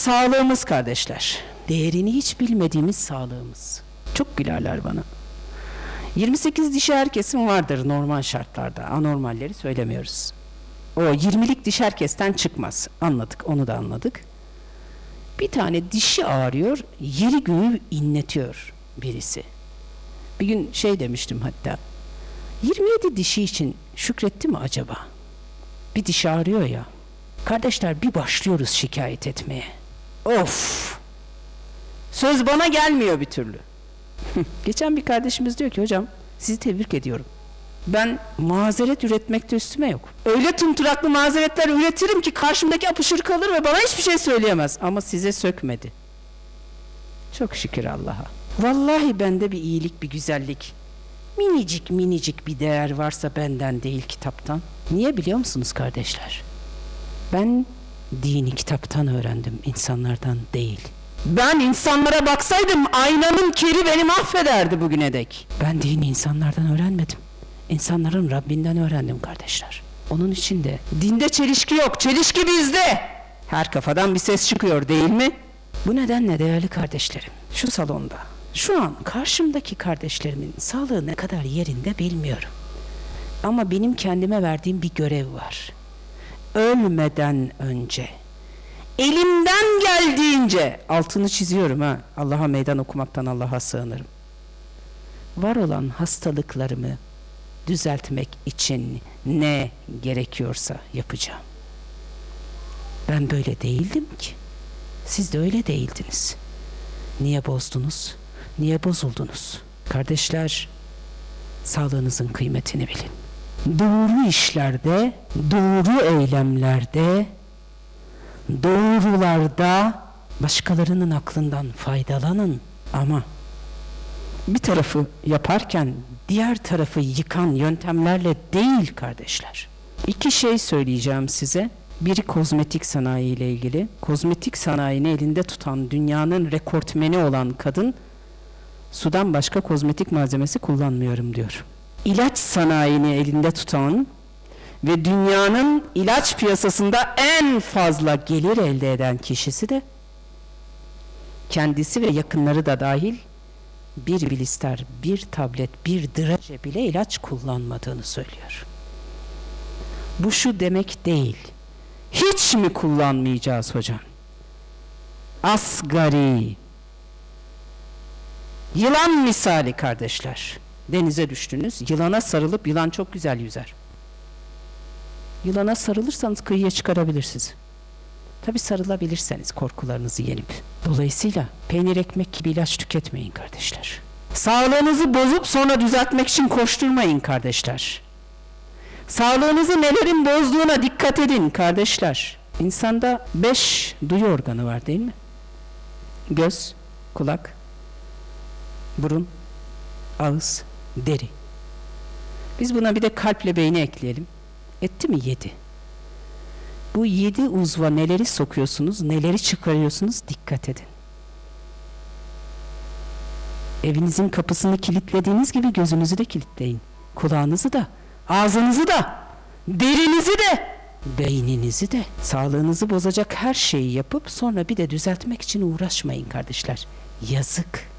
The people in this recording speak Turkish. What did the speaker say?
sağlığımız kardeşler. Değerini hiç bilmediğimiz sağlığımız. Çok gülerler bana. 28 dişi herkesin vardır normal şartlarda. Anormalleri söylemiyoruz. O 20'lik diş herkesten çıkmaz. Anladık, onu da anladık. Bir tane dişi ağrıyor, yeri göğü inletiyor birisi. Bir gün şey demiştim hatta. 27 dişi için şükretti mi acaba? Bir diş ağrıyor ya. Kardeşler bir başlıyoruz şikayet etmeye. Of! Söz bana gelmiyor bir türlü. Geçen bir kardeşimiz diyor ki hocam sizi tebrik ediyorum. Ben mazeret üretmekte üstüme yok. Öyle tımtıraklı mazeretler üretirim ki karşımdaki apışır kalır ve bana hiçbir şey söyleyemez. Ama size sökmedi. Çok şükür Allah'a. Vallahi bende bir iyilik, bir güzellik, minicik minicik bir değer varsa benden değil kitaptan. Niye biliyor musunuz kardeşler? Ben dini kitaptan öğrendim, insanlardan değil. Ben insanlara baksaydım aynanın kiri beni mahvederdi bugüne dek. Ben dini insanlardan öğrenmedim. İnsanların Rabbinden öğrendim kardeşler. Onun için de dinde çelişki yok, çelişki bizde. Her kafadan bir ses çıkıyor değil mi? Bu nedenle değerli kardeşlerim, şu salonda, şu an karşımdaki kardeşlerimin sağlığı ne kadar yerinde bilmiyorum. Ama benim kendime verdiğim bir görev var. Ölmeden önce elimden geldiğince altını çiziyorum ha. Allah'a meydan okumaktan Allah'a sığınırım. Var olan hastalıklarımı düzeltmek için ne gerekiyorsa yapacağım. Ben böyle değildim ki. Siz de öyle değildiniz. Niye bozdunuz? Niye bozuldunuz? Kardeşler, sağlığınızın kıymetini bilin. Doğru işlerde, doğru eylemlerde, doğrularda başkalarının aklından faydalanın ama bir tarafı yaparken diğer tarafı yıkan yöntemlerle değil kardeşler. İki şey söyleyeceğim size. Biri kozmetik sanayi ile ilgili. Kozmetik sanayini elinde tutan dünyanın rekortmeni olan kadın sudan başka kozmetik malzemesi kullanmıyorum diyor. İlaç sanayini elinde tutan ve dünyanın ilaç piyasasında en fazla gelir elde eden kişisi de kendisi ve yakınları da dahil bir bilister, bir tablet, bir draje bile ilaç kullanmadığını söylüyor. Bu şu demek değil. Hiç mi kullanmayacağız hocam? Asgari. Yılan misali kardeşler. Denize düştünüz. Yılana sarılıp yılan çok güzel yüzer. Yılana sarılırsanız kıyıya çıkarabilir sizi. Tabi sarılabilirseniz korkularınızı yenip. Dolayısıyla peynir ekmek gibi ilaç tüketmeyin kardeşler. Sağlığınızı bozup sonra düzeltmek için koşturmayın kardeşler. Sağlığınızı nelerin bozduğuna dikkat edin kardeşler. İnsanda beş duyu organı var değil mi? Göz, kulak, burun, ağız, deri. Biz buna bir de kalple beyni ekleyelim. Etti mi? Yedi. Bu yedi uzva neleri sokuyorsunuz, neleri çıkarıyorsunuz dikkat edin. Evinizin kapısını kilitlediğiniz gibi gözünüzü de kilitleyin. Kulağınızı da, ağzınızı da, derinizi de, beyninizi de, sağlığınızı bozacak her şeyi yapıp sonra bir de düzeltmek için uğraşmayın kardeşler. Yazık.